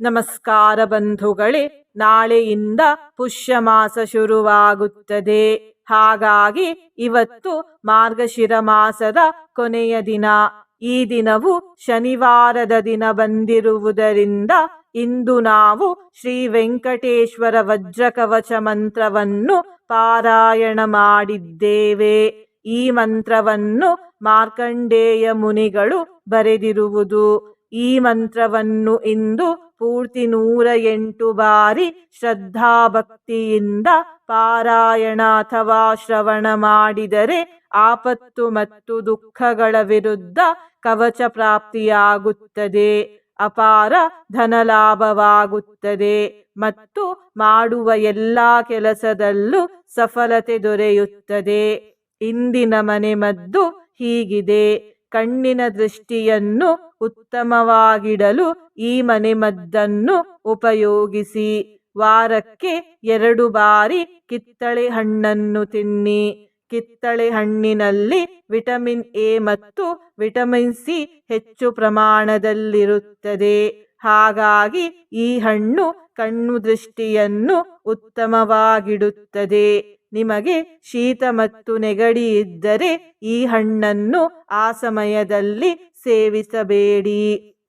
ನಮಸ್ಕಾರ ಬಂಧುಗಳೇ, ನಾಳೆಯಿಂದ ಪುಷ್ಯ ಮಾಸ ಶುರುವಾಗುತ್ತದೆ. ಹಾಗಾಗಿ ಇವತ್ತು ಮಾರ್ಗಶಿರ ಮಾಸದ ಕೊನೆಯ ದಿನ. ಈ ದಿನವು ಶನಿವಾರದ ದಿನ ಬಂದಿರುವುದರಿಂದ ಇಂದು ನಾವು ಶ್ರೀ ವೆಂಕಟೇಶ್ವರ ವಜ್ರಕವಚ ಮಂತ್ರವನ್ನು ಪಾರಾಯಣ ಮಾಡಿದ್ದೇವೆ. ಈ ಮಂತ್ರವನ್ನು ಮಾರ್ಕಂಡೇಯ ಮುನಿಗಳು ಬರೆದಿರುವುದು. ಈ ಮಂತ್ರವನ್ನು ಇಂದು ಪೂರ್ತಿ ನೂರ ಎಂಟು ಬಾರಿ ಶ್ರದ್ಧಾಭಕ್ತಿಯಿಂದ ಪಾರಾಯಣ ಅಥವಾ ಶ್ರವಣ ಮಾಡಿದರೆ ಆಪತ್ತು ಮತ್ತು ದುಃಖಗಳ ವಿರುದ್ಧ ಕವಚ ಪ್ರಾಪ್ತಿಯಾಗುತ್ತದೆ. ಅಪಾರ ಧನಲಾಭವಾಗುತ್ತದೆ ಮತ್ತು ಮಾಡುವ ಎಲ್ಲ ಕೆಲಸದಲ್ಲೂ ಸಫಲತೆ ದೊರೆಯುತ್ತದೆ. ಇಂದಿನ ಮನೆಮದ್ದು ಹೀಗಿದೆ. ಕಣ್ಣಿನ ದೃಷ್ಟಿಯನ್ನು ಉತ್ತಮವಾಗಿಡಲು ಈ ಮನೆಮದ್ದನ್ನು ಉಪಯೋಗಿಸಿ. ವಾರಕ್ಕೆ ಎರಡು ಬಾರಿ ಕಿತ್ತಳೆ ಹಣ್ಣನ್ನು ತಿನ್ನಿ. ಕಿತ್ತಳೆ ಹಣ್ಣಿನಲ್ಲಿ ವಿಟಮಿನ್ ಎ ಮತ್ತು ವಿಟಮಿನ್ ಸಿ ಹೆಚ್ಚು ಪ್ರಮಾಣದಲ್ಲಿರುತ್ತದೆ. ಹಾಗಾಗಿ ಈ ಹಣ್ಣು ಕಣ್ಣು ದೃಷ್ಟಿಯನ್ನು ಉತ್ತಮವಾಗಿಡುತ್ತದೆ. ನಿಮಗೆ ಶೀತ ಮತ್ತು ನೆಗಡಿ ಇದ್ದರೆ ಈ ಹಣ್ಣನ್ನು ಆ ಸಮಯದಲ್ಲಿ ಸೇವಿಸಬೇಡಿ.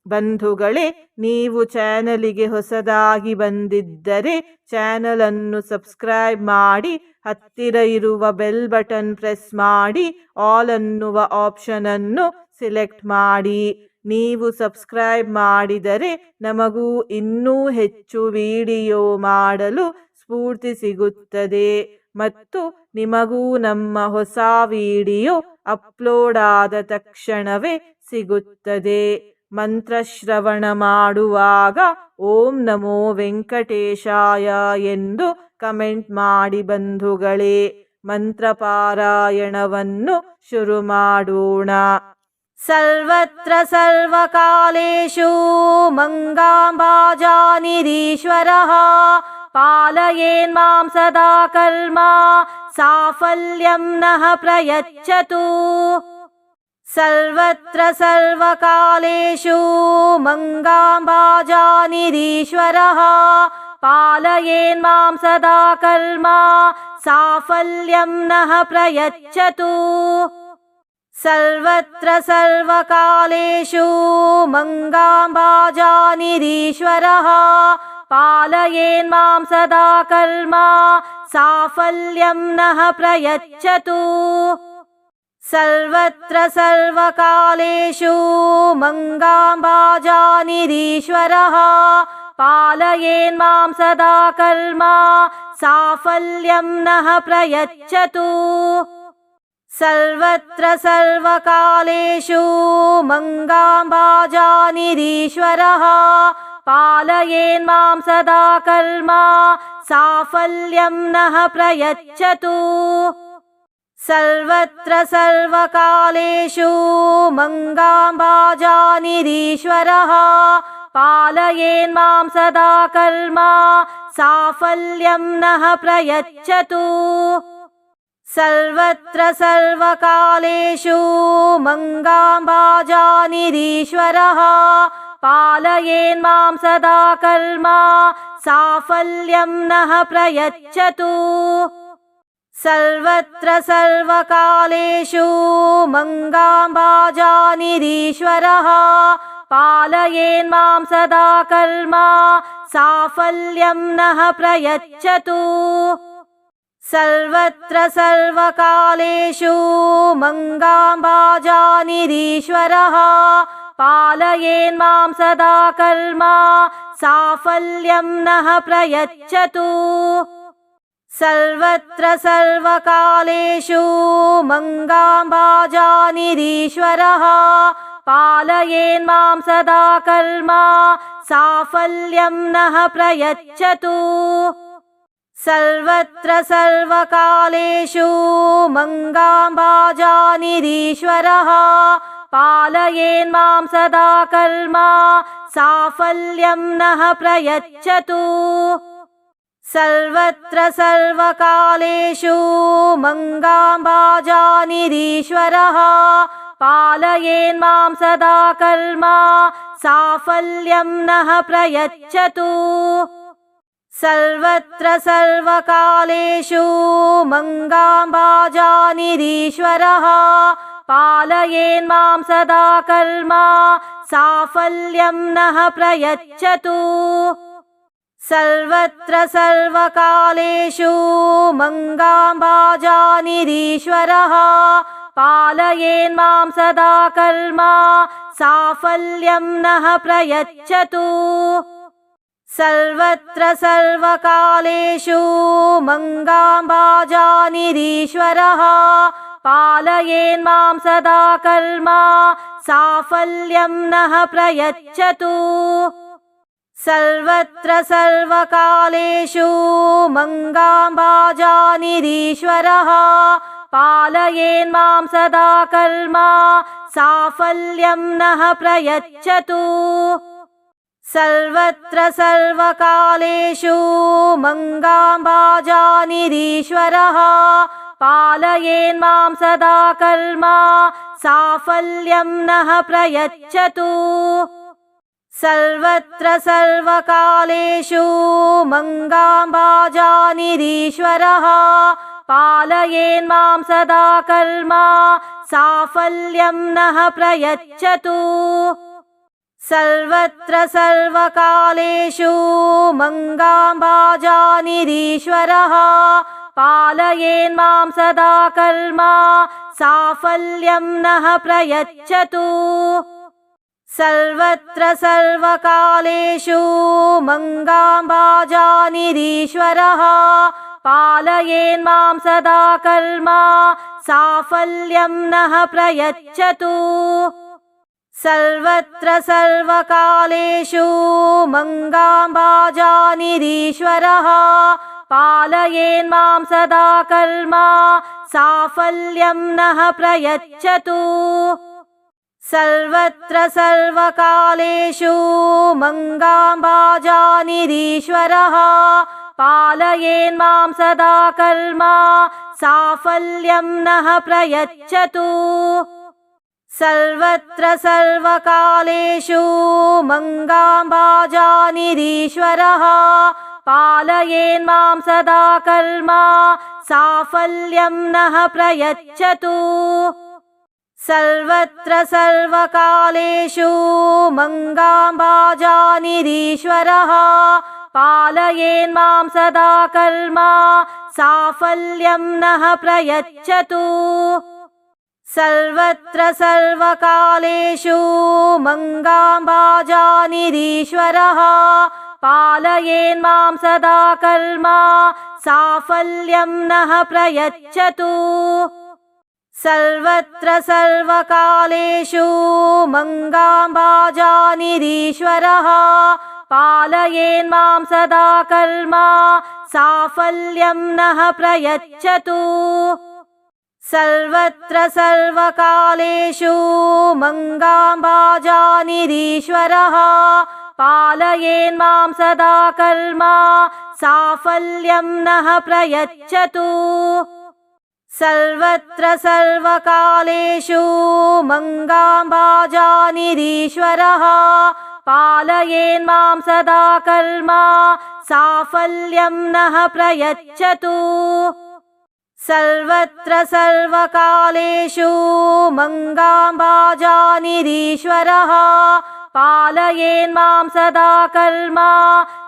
ಬಂಧುಗಳೇ, ನೀವು ಚಾನಲಿಗೆ ಹೊಸದಾಗಿ ಬಂದಿದ್ದರೆ ಚಾನಲನ್ನು ಸಬ್ಸ್ಕ್ರೈಬ್ ಮಾಡಿ, ಹತ್ತಿರ ಇರುವ ಬೆಲ್ ಬಟನ್ ಪ್ರೆಸ್ ಮಾಡಿ, ಆಲ್ ಅನ್ನುವ ಆಪ್ಷನನ್ನು ಸೆಲೆಕ್ಟ್ ಮಾಡಿ. ನೀವು ಸಬ್ಸ್ಕ್ರೈಬ್ ಮಾಡಿದರೆ ನಮಗೂ ಇನ್ನೂ ಹೆಚ್ಚು ವಿಡಿಯೋ ಮಾಡಲು ಸ್ಫೂರ್ತಿ ಸಿಗುತ್ತದೆ. ಮತ್ತು ನಿಮಗೂ ನಮ್ಮ ಹೊಸ ವಿಡಿಯೋ ಅಪ್ಲೋಡ್ ಆದ ತಕ್ಷಣವೇ ಸಿಗುತ್ತದೆ. ಮಂತ್ರಶ್ರವಣ ಮಾಡುವಾಗ ಓಂ ನಮೋ ವೆಂಕಟೇಶಾಯ ಎಂದು ಕಮೆಂಟ್ ಮಾಡಿ ಬಂಧುಗಳೇ, ಮಂತ್ರಪಾರಾಯಣವನ್ನು ಶುರು ಮಾಡೋಣ. ಸರ್ವತ್ರ ಸರ್ವಕಾಲೇಶು ಮಂಗಾಂಬಾಜಾನಿರೀಶ್ವರಃ पालयेन्मां सदा कर्मा साफल्यं नः प्रयच्छतु। सर्वत्र सर्वकालेषु मङ्गाम्बाजानिरीश्वरः पालयेन्मां सदा कर्मा साफल्यं नः प्रयच्छतु। सर्वत्र सर्वकालेषु मङ्गाम्बाजानिरीश्वरः पालयेन्मां सदा कर्मा साफल्यं नः प्रयच्छतु। सर्वत्र सर्वकालेषु मङ्गाम्बाजानिरीश्वरः पालयेन्मां सदा कर्मा साफल्यं नः प्रयच्छतु। सर्वत्र सर्वकालेषु मङ्गाम्बाजानिरीश्वरः पालयेन्मां सदा कर्मा साफल्यं नः प्रयच्छतु। सर्वत्र सर्वकालेषु मङ्गाम्बाजानिरीश्वरः पालयेन्मां सदा कर्मा साफल्यं नः प्रयच्छतु। सर्वत्र सर्वकालेषु मङ्गाम्बाजानिरीश्वरः पालयेन्मां सदा कर्मा साफल्यं नः प्रयच्छतु। सर्वत्र सर्वकालेषु मङ्गाम्बाजानिरीश्वरः पालयेन्मां सदा कर्मा साफल्यं नः प्रयच्छतु। सर्वत्र सर्वकालेषु मङ्गाम्बाजानिरीश्वरः पालयेन्मां सदा कर्मा साफल्यं नः प्रयच्छतु। सर्वत्र सर्वकालेषु मङ्गाम्बाजानिरीश्वरः पालयेन्मां सदा कर्मा साफल्यं नः प्रयच्छतु। सर्वत्र सर्वकालेषु मङ्गाम्बाजानिरीश्वरः पालयेन्मां सदा कर्मा साफल्यं नः प्रयच्छतु। सर्वत्र सर्वकालेषु मङ्गाम्बाजानिरीश्वरः पालयेन्मां सदा कर्मा साफल्यं नः प्रयच्छतु। सर्वत्र सर्वकालेषु मङ्गाम्बाजानिरीश्वरः पालयेन्मां सदा कर्मा साफल्यं नः प्रयच्छतु। सर्वत्र सर्वकालेषु मङ्गाम्बाजानिरीश्वरः पालयेन्मां सदा कर्मा साफल्यं नः प्रयच्छतु। सर्वत्र सर्वकालेषु मङ्गाम्बाजानिरीश्वरः पालयेन्मां सदा कर्मा साफल्यं नः प्रयच्छतु। सर्वत्र सर्वकालेषु मङ्गाम्बाजानिरीश्वरः पालयेन्मां सदा कर्मा साफल्यं नः प्रयच्छतु। सर्वत्र सर्वकालेषु मङ्गाम्बाजानिरीश्वरः पालयेन्मां सदा कर्मा साफल्यं नः प्रयच्छतु। सर्वत्र सर्वकालेषु मङ्गाम्बाजानिरीश्वरः पालयेन्मां सदा कर्मा साफल्यं नः प्रयच्छतु। सर्वत्र सर्वकालेषु मङ्गाम्बाजानिरीश्वरः पालयेन्मां सदा कर्मा साफल्यं नः प्रयच्छतु। सर्वत्र सर्वकालेषु मङ्गाम्बाजानिरीश्वरः पालयेन्मां सदा कर्मा साफल्यं नः प्रयच्छतु। सर्वत्र सर्वकालेषु मङ्गाम्बाजानिरीश्वरः पालयेन्मां सदा कर्मा साफल्यं नः प्रयच्छतु। सर्वत्र सर्वकालेषु मङ्गाम्बाजानिरीश्वरः पालयेन्मां सदा कर्मा साफल्यं नः प्रयच्छतु। सर्वत्र सर्वकालेषु मङ्गाम्बाजानिरीश्वरः पालयेन्मां सदा कर्मा साफल्यं नः प्रयच्छतु। सर्वत्र सर्वकालेषु मङ्गाम्बाजानिरीश्वरः पालयेन्मां सदा कर्मा साफल्यं नः प्रयच्छतु। सर्वत्र सर्वकालेषु मङ्गाम्बाजानिरीश्वरः पालयेन्मां सदा कर्मा साफल्यं नः प्रयच्छतु। सर्वत्र सर्वकालेषु मङ्गाम्बाजानिरीश्वरः पालयेन्मां सदा कर्मा साफल्यं नः प्रयच्छतु। सर्वत्र सर्वकालेषु मङ्गाम्बाजानिरीश्वरः पालयेन्मां सदा कर्मा साफल्यं नः प्रयच्छतु। सर्वत्र सर्वकालेषु मङ्गाम्बाजानिरीश्वरः पालयेन्मां सदा कर्मा साफल्यं नः प्रयच्छतु। सर्वत्र सर्वकालेषु मङ्गाम्बाजानिरीश्वरः पालयेन्मां सदा कर्मा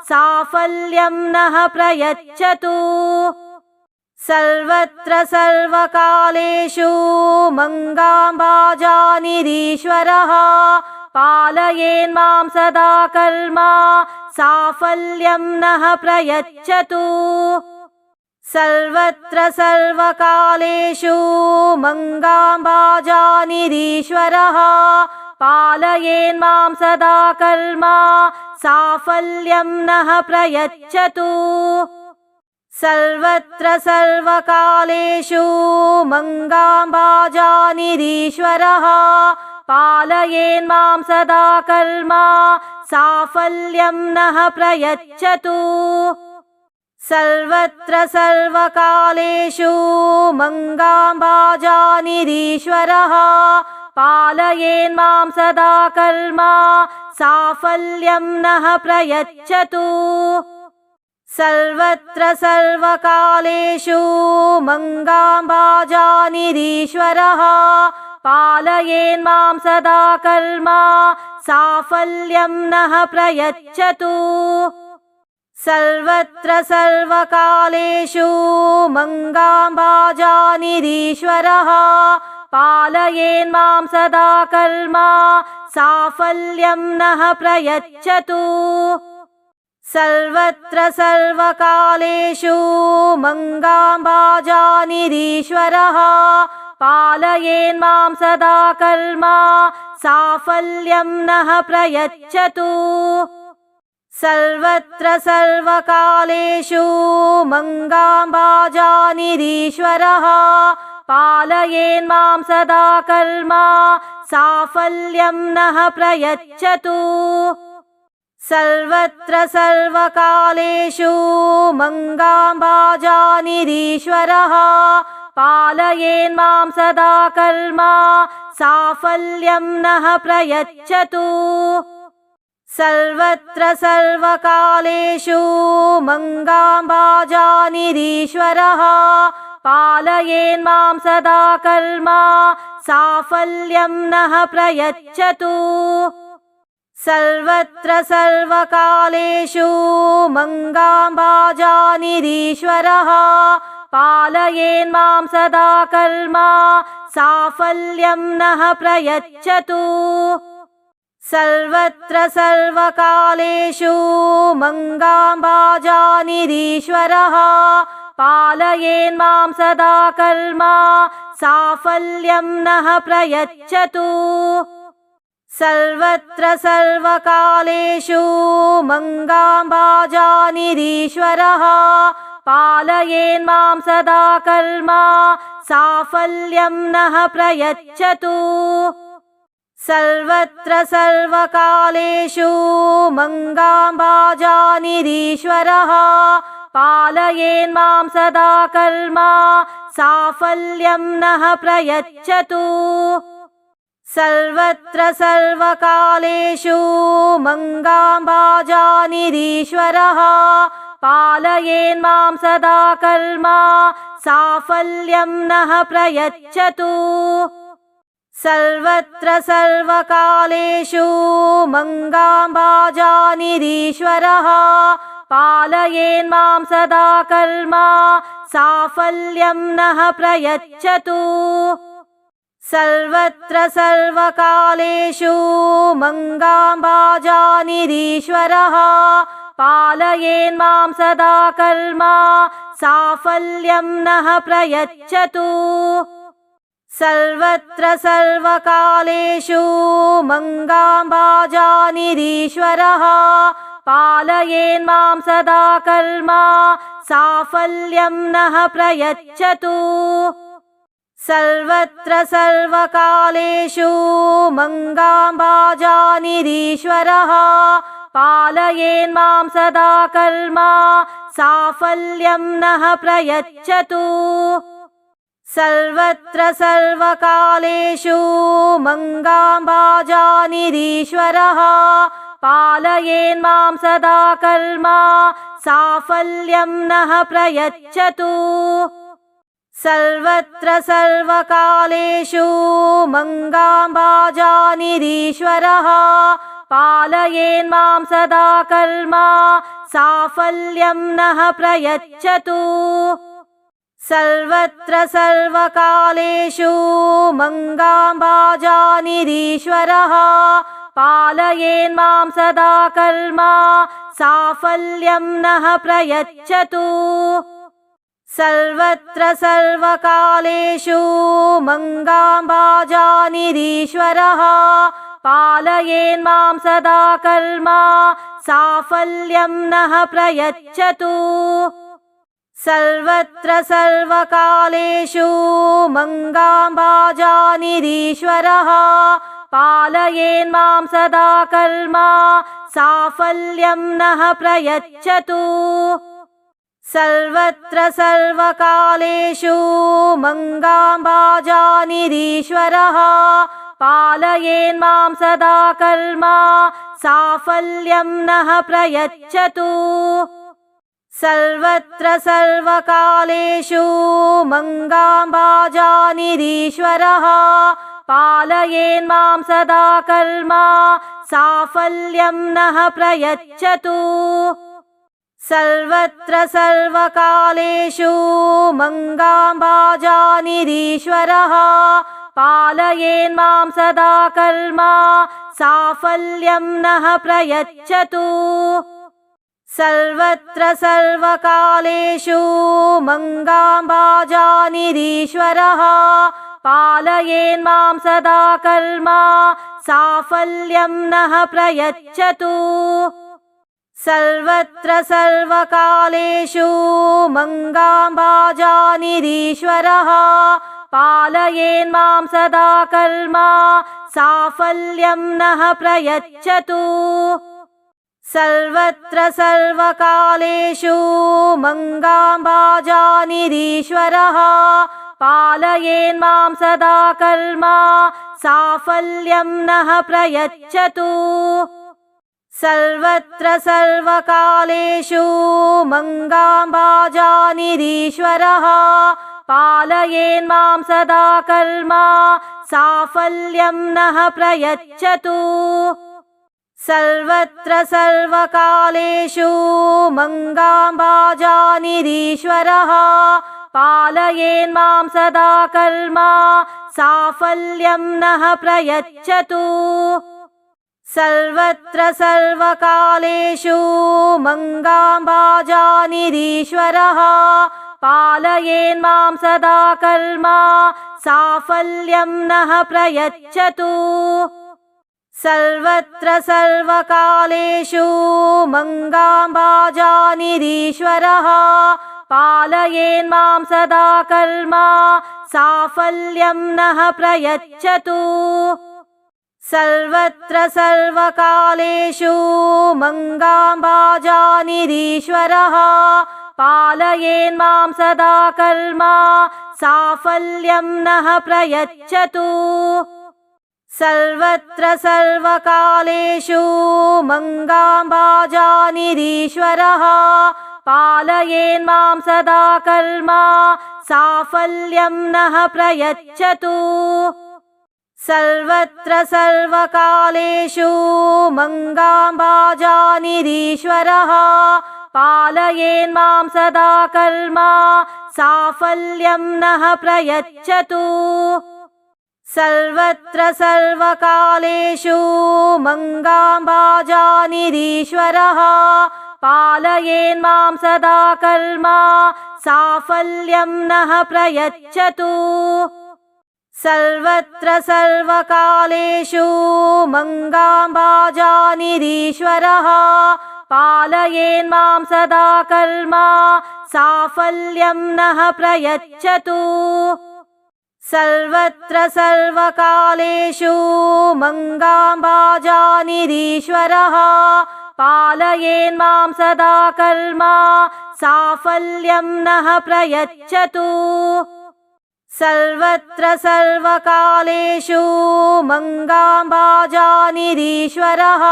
साफल्यं नः प्रयच्छतु। सर्वत्र सर्वकालेषु मङ्गाम्बाजानिरीश्वरः पालयेन्मां सदा कर्मा साफल्यं नः प्रयच्छतु। सर्वत्र सर्वकालेषु मङ्गाम्बाजानिरीश्वरः पालयेन्मां सदा कर्मा साफल्यं नः प्रयच्छतु। सर्वत्र सर्वकालेषु मङ्गाम्बाजानिरीश्वरः पालयेन्मां सदा कर्मा साफल्यं नः प्रयच्छतु। सर्वत्र सर्वकालेषु मङ्गाम्बाजानिरीश्वरः पालयेन्मां सदा कर्मा साफल्यं नः प्रयच्छतु। सर्वत्र सर्वकालेषु मङ्गाम्बाजानिरीश्वरः पालयेन्मां सदा कर्मा साफल्यं नः प्रयच्छतु। सर्वत्र सर्वकालेषु मङ्गाम्बाजानिरीश्वरः पालयेन्मां सदा कर्मा साफल्यं नः प्रयच्छतु। सर्वत्र सर्वकालेषु मङ्गाम्बाजानिरीश्वरः पालयेन्मां सदा कर्मा साफल्यं नः प्रयच्छतु। सर्वत्र सर्वकालेषु मङ्गाम्बाजानिरीश्वरः पालयेन्मां सदा कर्मा साफल्यं नः प्रयच्छतु। सर्वत्र सर्वकालेषु मङ्गाम्बाजानिरीश्वरः पालयेन्मां सदा कर्मा साफल्यं नः प्रयच्छतु। सर्वत्र सर्वकालेषु मङ्गाम्बाजानिरीश्वरः पालयेन्मां सदा कर्मा साफल्यं नः प्रयच्छतु। सर्वत्र सर्वकालेषु मङ्गाम्बाजानिरीश्वरः पालयेन्मां सदा कर्मा साफल्यं नः प्रयच्छतु। सर्वत्र सर्वकालेषु मङ्गाम्बाजानिरीश्वरः पालयेन्मां सदा कर्मा साफल्यं नः प्रयच्छतु। सर्वत्र सर्वकालेषु मङ्गाम्बाजानिरीश्वरः पालयेन्मां सदा कर्मा साफल्यं नः प्रयच्छतु। सर्वत्र सर्वकालेषु मङ्गाम्बाजानिरीश्वरः पालयेन्मां सदा कर्मा साफल्यं नः प्रयच्छतु। सर्वत्र सर्वकालेषु मङ्गाम्बाजानिरीश्वरः पालयेन्मां सदा कर्मा साफल्यं नः प्रयच्छतु। सर्वत्र सर्वकालेषु मङ्गाम्बाजानिरीश्वरः पालयेन्मां सदा कर्मा साफल्यं नः प्रयच्छतु। सर्वत्र सर्वकालेषु मङ्गाम्बाजानिरीश्वरः पालयेन्मां सदा कर्मा साफल्यं नः प्रयच्छतु। सर्वत्र सर्वकालेषु मङ्गाम्बाजानिरीश्वरः पालयेन्मां सदा कर्मा साफल्यं नः प्रयच्छतु। सर्वत्र सर्वकालेषु मङ्गाम्बाजानिरीश्वरः पालयेन्मां सदा कर्मा साफल्यं नः प्रयच्छतु। सर्वत्र सर्वकालेषु मङ्गाम्बाजानिरीश्वरः पालयेन्मां सदा कर्मा साफल्यं नः प्रयच्छतु। सर्वत्र सर्वकालेषु मङ्गाम्बाजानिरीश्वरः पालयेन्मां सदा कर्मा साफल्यं नः प्रयच्छतु। सर्वत्र सर्वकालेषु मङ्गाम्बाजानिरीश्वरः पालयेन्मां सदा कर्मा साफल्यं नः प्रयच्छतु। सर्वत्र सर्वकालेषु मङ्गाम्बाजानिरीश्वरः पालयेन्मां सदा कर्मा साफल्यं नः प्रयच्छतु। सर्वत्र सर्वकालेषु मङ्गाम्बाजानिरीश्वरः पालयेन्मां सदा कर्मा साफल्यं नः प्रयच्छतु। सर्वत्र सर्वकालेषु मङ्गाम्बाजानिरीश्वरः पालयेन्मां सदा कर्मा साफल्यं नः प्रयच्छतु। सर्वत्र सर्वकालेषु मङ्गाम्बाजानिरीश्वरः पालयेन्मां सदा कर्मा साफल्यं नः प्रयच्छतु। सर्वत्र सर्वकालेषु मङ्गाम्बाजानिरीश्वरः पालयेन्मां सदा कर्मा साफल्यं नः प्रयच्छतु। सर्वत्र सर्वकालेषु मङ्गाम्बाजानिरीश्वरः पालयेन्मां सदा कर्मा साफल्यं नः प्रयच्छतु। सर्वत्र सर्वकालेषु मङ्गाम्बाजानिरीश्वरः पालयेन्मां सदा कर्मा साफल्यं नः प्रयच्छतु। सर्वत्र सर्वकालेषु मङ्गाम्बाजानिरीश्वरः पालयेन्मां सदा कर्मा साफल्यं नः प्रयच्छतु। सर्वत्र सर्वकालेषु मङ्गाम्बाजानिरीश्वरः पालयेन्मां सदा कर्मा साफल्यं नः प्रयच्छतु। सर्वत्र सर्वकालेषु मङ्गाम्बाजानिरीश्वरः पालयेन्मां सदा कर्मा साफल्यं नः प्रयच्छतु। सर्वत्र सर्वकालेषु मङ्गाम्बाजानिरीश्वरः पालयेन्मां सदा कर्मा साफल्यं नः प्रयच्छतु। सर्वत्र सर्वकालेषु मङ्गाम्बाजानिरीश्वरः पालयेन्मां सदा कर्मा साफल्यं नः प्रयच्छतु। सर्वत्र सर्वकालेषु मङ्गाम्बाजानिरीश्वरः पालयेन्मां सदा कर्मा साफल्यं नः प्रयच्छतु। सर्वत्र सर्वकालेषु मङ्गाम्बाजानिरीश्वरः पालयेन्मां सदा कर्मा साफल्यं नः प्रयच्छतु। सर्वत्र सर्वकालेषु मङ्गाम्बाजानिरीश्वरः पालयेन्मां सदा कर्मा साफल्यं नः प्रयच्छतु। सर्वत्र सर्वकालेषु मङ्गाम्बाजानिरीश्वरः पालयेन्मां सदा कर्मा साफल्यं नः प्रयच्छतु। सर्वत्र सर्वकालेषु मङ्गाम्बाजानिरीश्वरः पालयेन्मां सदा कर्मा साफल्यं नः प्रयच्छतु। सर्वत्र सर्वकालेषु मङ्गाम्बाजानिरीश्वरः पालयेन्मां सदा कर्मा साफल्यं नः प्रयच्छतु। सर्वत्र सर्वकालेषु मङ्गाम्बाजानिरीश्वरः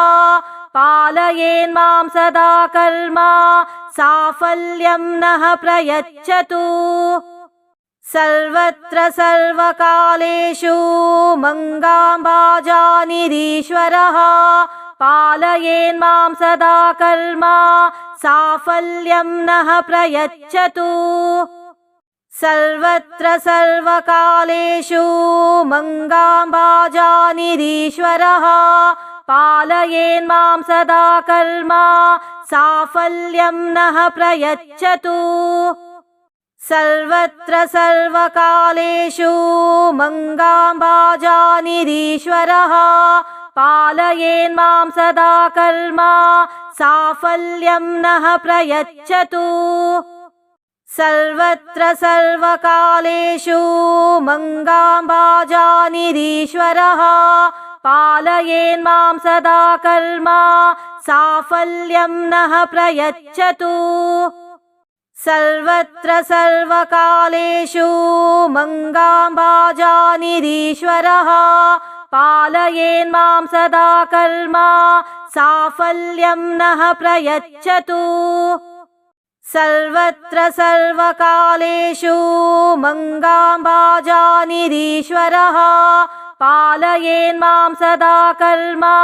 पालयेन्मां सदा कर्मा साफल्यं नः प्रयच्छतु। सर्वत्र सर्वकालेषु मङ्गाम्बाजानिरीश्वरः पालयेन्मां सदा कर्मा साफल्यं नः प्रयच्छतु। सर्वत्र सर्वकालेषु मङ्गाम्बाजानिरीश्वरः पालयेन्मां सदा कर्मा साफल्यं नः प्रयच्छतु। सर्वत्र सर्वकालेषु मङ्गाम्बाजानिरीश्वरः पालयेन्मां सदा कर्मा साफल्यं नः प्रयच्छतु। सर्वत्र सर्वकालेषु मङ्गाम्बाजानिरीश्वरः पालयेन्मां सदा कर्मा साफल्यं नः प्रयच्छतु। सर्वत्र सर्वकालेषु मङ्गाम्बाजानिरीश्वरः पालयेन्मां सदा कर्मा साफल्यं नः प्रयच्छतु। सर्वत्र सर्वकालेषु मङ्गाम्बाजानिरीश्वरः पालयेन्मां सदा कर्मा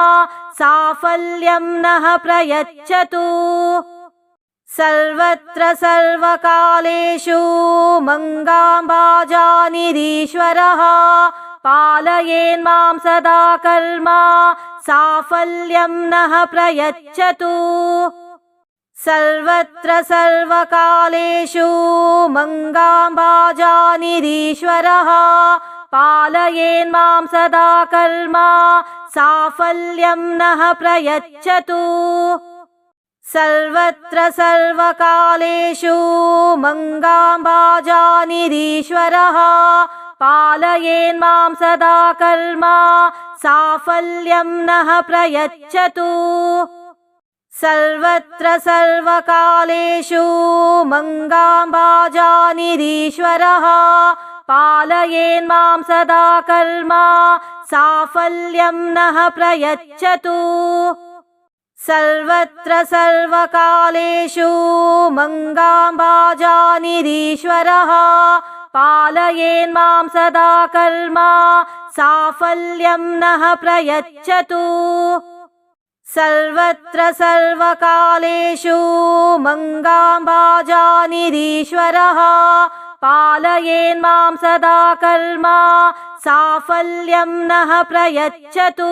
साफल्यं नः प्रयच्छतु। सर्वत्र सर्वकालेषु मङ्गाम्बाजानिरीश्वरः पालयेन्मां सदा कर्मा साफल्यं नः प्रयच्छतु। सर्वत्र सर्वकालेषु मङ्गाम्बाजानिरीश्वरः पालयेन्मां सदा कर्मा साफल्यं नः प्रयच्छतु। सर्वत्र सर्वकालेषु मङ्गाम्बाजानिरीश्वरः पालयेन्मां सदा कर्मा साफल्यं नः प्रयच्छतु। सर्वत्र सर्वकालेषु मङ्गाम्बाजानिरीश्वरः पालयेन्मां सदा कर्मा साफल्यं नः प्रयच्छतु। सर्वत्र सर्वकालेषु मङ्गाम्बाजानिरीश्वरः पालयेन्मां सदा कर्मा साफल्यं नः प्रयच्छतु। सर्वत्र सर्वकालेषु मङ्गाम्बाजानिरीश्वरः पालयेन्मां सदा कर्मा साफल्यं नः प्रयच्छतु।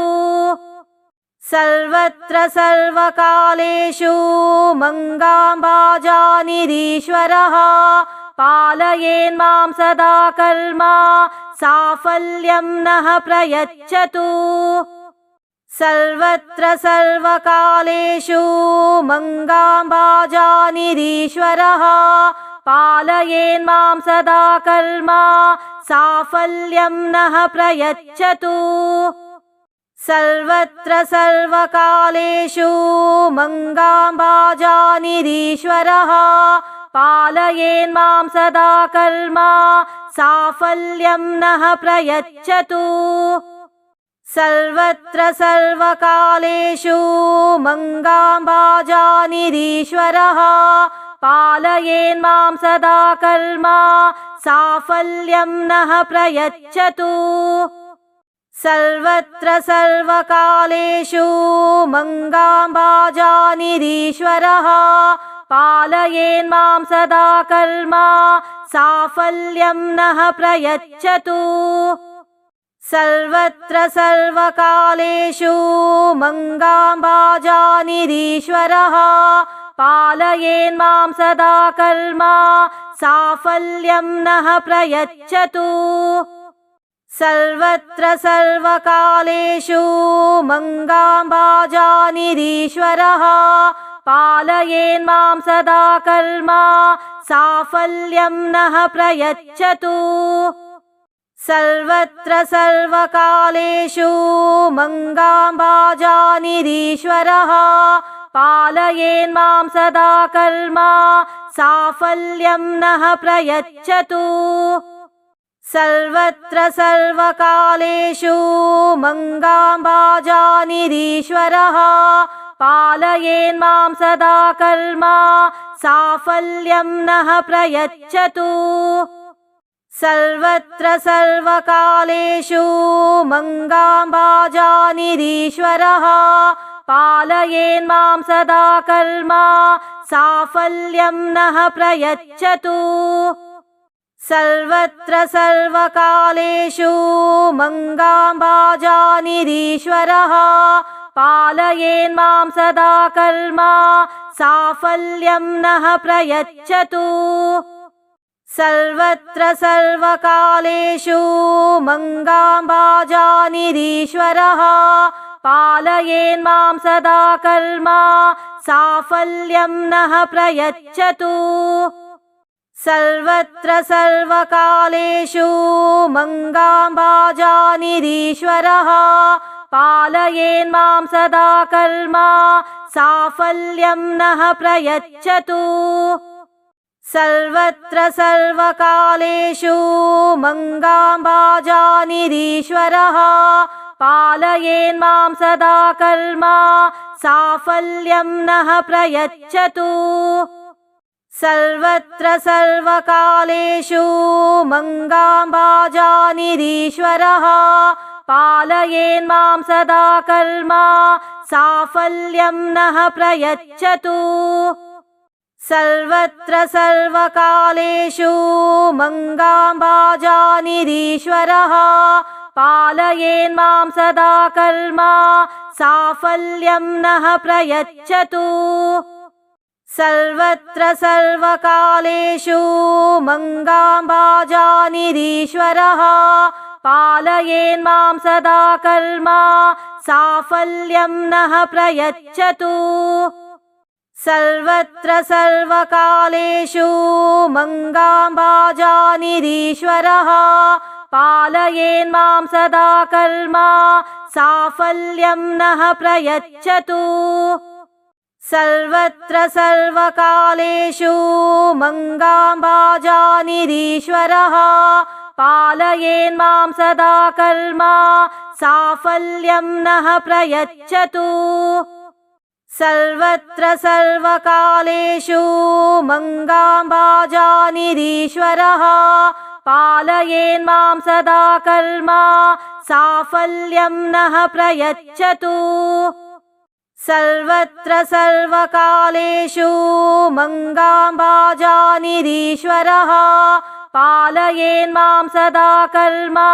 सर्वत्र सर्वकालेषु मङ्गाम्बाजानिरीश्वरः पालयेन्मां सदा कर्मा साफल्यं नः प्रयच्छतु। सर्वत्र सर्वकालेषु मङ्गाम्बाजानिरीश्वरः पालयेन्मां सदा कर्मा साफल्यं नः प्रयच्छतु। सर्वत्र सर्वकालेषु मङ्गाम्बाजानिरीश्वरः पालयेन्मां सदा कर्मा साफल्यं नः प्रयच्छतु। सर्वत्र सर्वकालेषु मङ्गाम्बाजानिरीश्वरः पालयेन्मां सदा कर्मा साफल्यं नः प्रयच्छतु। सर्वत्र सर्वकालेषु मङ्गाम्बाजानिरीश्वरः पालयेन्मां सदा कर्मा साफल्यं नः प्रयच्छतु। सर्वत्र सर्वकालेषु मङ्गाम्बाजानिरीश्वरः पालयेन्मां सदा कर्मा साफल्यं नः प्रयच्छतु। सर्वत्र सर्वकालेषु मङ्गाम्बाजानिरीश्वरः पालयेन्मां सदा कर्मा साफल्यं नः प्रयच्छतु। सर्वत्र सर्वकालेषु मङ्गाम्बाजानिरीश्वरः पालयेन्मां सदा कर्मा साफल्यं नः प्रयच्छतु। सर्वत्र सर्वकालेषु मङ्गाम्बाजानिरीश्वरः पालयेन्मां सदा कर्मा साफल्यं नः प्रयच्छतु। सर्वत्र सर्वकालेषु मङ्गाम्बाजानिरीश्वरः पालयेन्मां सदा कर्मा साफल्यं नः प्रयच्छतु। सर्वत्र सर्वकालेषु मङ्गाम्बाजानिरीश्वरः पालयेन्मां सदा कर्मा साफल्यं नः प्रयच्छतु। सर्वत्र सर्वकालेषु मङ्गाम्बाजानिरीश्वरः पालयेन्मां सदा कर्मा साफल्यं नः प्रयच्छतु। सर्वत्र सर्वकालेषु मङ्गाम्बाजानिरीश्वरः पालयेन्मां सदा कर्मा साफल्यं नः प्रयच्छतु। सर्वत्र सर्वकालेषु मङ्गाम्बाजानिरीश्वरः पालयेन्मां सदा कर्मा साफल्यं नः प्रयच्छतु। सर्वत्र सर्वकालेषु मङ्गाम्बाजानिरीश्वरः पालयेन्मां सदा कर्मा साफल्यं नः प्रयच्छतु। सर्वत्र सर्वकालेषु मङ्गाम्बाजानिरीश्वरः पालयेन्मां सदा कर्मा साफल्यं नः प्रयच्छतु। सर्वत्र सर्वकालेषु मङ्गाम्बाजानिरीश्वरः पालयेन्मां सदा कर्मा साफल्यं नः प्रयच्छतु। सर्वत्र सर्वकालेषु मङ्गाम्बाजानिरीश्वरः पालयेन्मां सदा कर्मा साफल्यं नः प्रयच्छतु। सर्वत्र सर्वकालेषु मङ्गाम्बाजानिरीश्वरः पालयेन्मां सदा कर्मा साफल्यं नः प्रयच्छतु। सर्वत्र सर्वकालेषु मङ्गाम्बाजानिरीश्वरः पालयेन्मां सदा कर्मा साफल्यं नः प्रयच्छतु। सर्वत्र सर्वकालेषु मङ्गाम्बाजानिरीश्वरः पालयेन्मां सदा कर्मा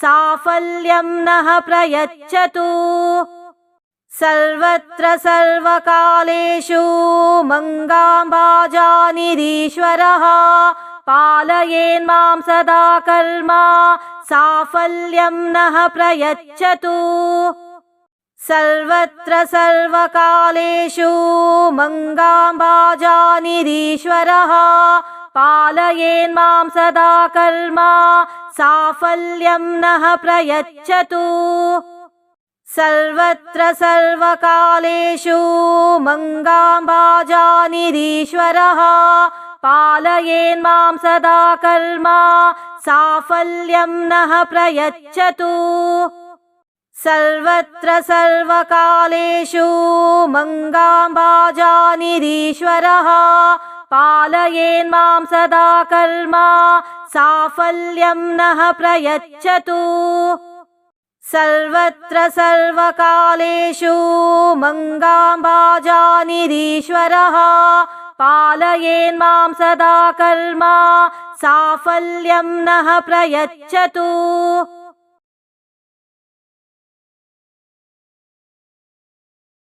साफल्यं नः प्रयच्छतु। सर्वत्र सर्वकालेषु मङ्गाम्बाजानिरीश्वरः पालयेन्मां सदा कर्मा साफल्यं नः प्रयच्छतु। सर्वत्र सर्वकालेषु मङ्गाम्बाजानिरीश्वरः पालयेन्मां सदा कर्मा साफल्यं नः प्रयच्छतु। सर्वत्र सर्वकालेषु मङ्गाम्बाजानिरीश्वरः पालयेन्मां सदा कर्मा साफल्यं नः प्रयच्छतु। सर्वत्र सर्वकालेषु मङ्गाम्बाजानिरीश्वरः पालयेन्मां सदा कर्मा साफल्यं नः प्रयच्छतु। सर्वत्र सर्वकालेषु मङ्गाम्बाजानिरीश्वरः पालयेन्मां सदा कर्मा साफल्यं नः प्रयच्छतु